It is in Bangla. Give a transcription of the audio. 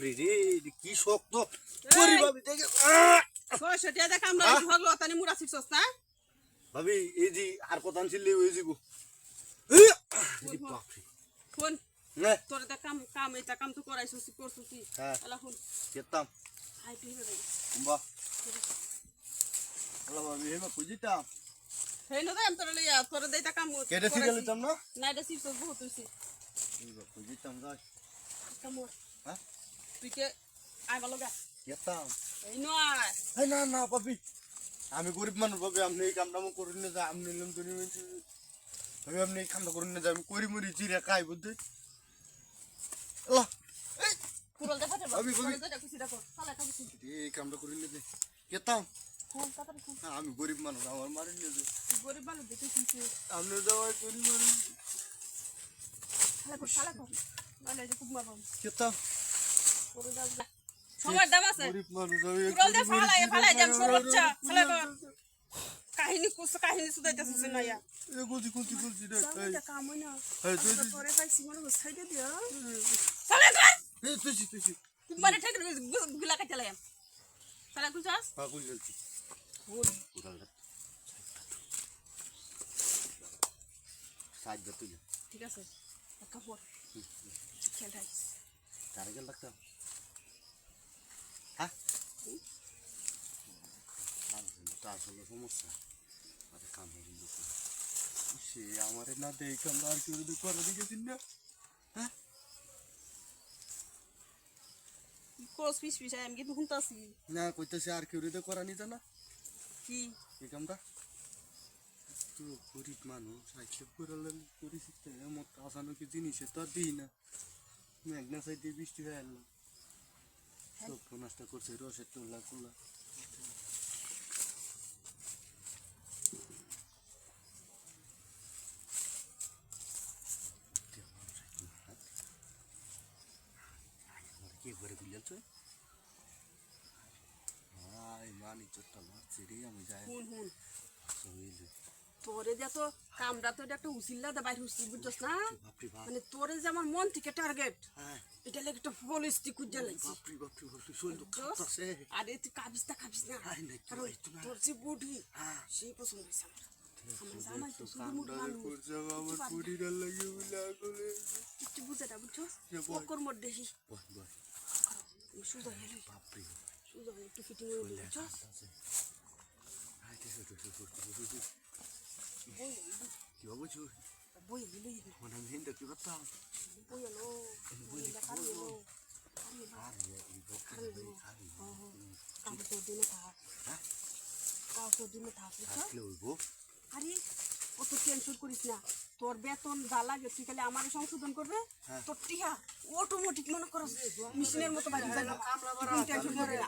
রে কি শক্ত। করি ভাবি দেখে! ছয়শো টাকা আমরা হ্যাঁ? তানি মুড়া শিখছস না? ভাবি এই যে আর কথা আনছিল ওই যাব ফোন তোর কাম কাম এটা কাম তো করাইছিস করছিস কি? হ্যাঁ। ফোন যেতাম হাই তুই রে বাহ হ্যালো ভাবি হেমা খুঁজিতাম। হেই না দেম তোর লইয়া তোর দেইতা কাম কেটে শিখে লিতাম না? না এটা শিখছস বহুত হইছে। খুঁজিতাম যাই। কাম হ্যাঁ? তুই কে আই ভালো গা যেতাম এই নয়। এই না না ভাবি আমি গরিব মানুষ ভাবি আপনি এই কামটা আমি করি না যা আপনি নিলাম তুমি ভাবি আপনি এই কামটা করি না যা আমি করি মরি চিড়ে খাই বুঝতে এই। কামটা করি না যে। যেতাম না, আমি গরিব মানুষ আমার মারি না যে। গরিব মানুষ দেখে আপনি যাওয়াই করি যেতাম সময় দাম আছে। দে করি মরি ফালাই ফালাই দেন খাই, সর্বোচ্চা সালা কর। কাহিনী কুছ কাহিনী সুদাইতেছিস না ইয়া। এই গুলছি গুলছি গুলছি রে এই। কাম হয় না। এই তুই পরে পাইছি মনে হচ্ছে সাইডে দিয়া। সালা কর এই তুই তুই তুই মানে ঠেকে গুলা কাটে লাগাম সালা কুছাস পাগল গেলছি ভুল সাহায্য তুই ঠিক আছে। একটা খেল ঠাইস তারে গেল লাগতাম আসলে সমস্যা। আরে কাম হয়ে গেছে সে আমারে না দেখে আমরা আর কেউ যদি করে দিয়েছেন না। হ্যাঁ? ক্রস পিস পিস আমি কিন্তু শুনতাছি। না কইতেছে আর কেউ যদি করা নিত না। কি? এই কামটা? তো গরিব মানুষ আইসে পুরালেন করেছি এমন কাঁচানো কি জিনিসে তো আর দিই না। মেঘনা সাইডে বৃষ্টি হয়ে এলাম সব নষ্ট করছে রসের টোলা কুলা। গুলিয়াছ আই মানি চোটটা মারছে রে আমি যাই। হুন হুন। সইলে তোরে যে তো কামটা তো একটা উসিল্লা দে বাইরে উসি বুঝছস না? মানে তোরে যে আমার মন থেকে টার্গেট হ্যাঁ। এটা লাগে একটা পলিস্টি কুজ্জা লাগছে। বাপরে বাপরে বাপরে তো কাঁপতাছে। আরে তুই কাবিস না কাবিস না। আই না কি আর ওই হইতো তোর যে বুড়ি হ্যাঁ। সেই পছন্দ হয়েছে আমার। জামাই তো শুধু মুখ ভালো করছে আমার পুরিরা লাগে বলে আগলে। একটু বুঝাটা বুঝছস? ওকর মোট বল বল সুজা বাপরে সুজা একটু ফিটিং হয়ে গেল বই কি অবশ্য বই গেলি মানে আমি হিন্দা কি করতাম বই এলো বই এলো কারি এলো আরে এই বকরি ভাই খালি কাপড় তোর দিনে থাক কাপড় দিনে আরে অত টেনশন করিস না তোর বেতন যা লাগে তুই খালি আমার সংশোধন করবে? হ্যাঁ। তোর টিহা। অটোমেটিক মনে করো মেশিনের মতো টেনশন করে না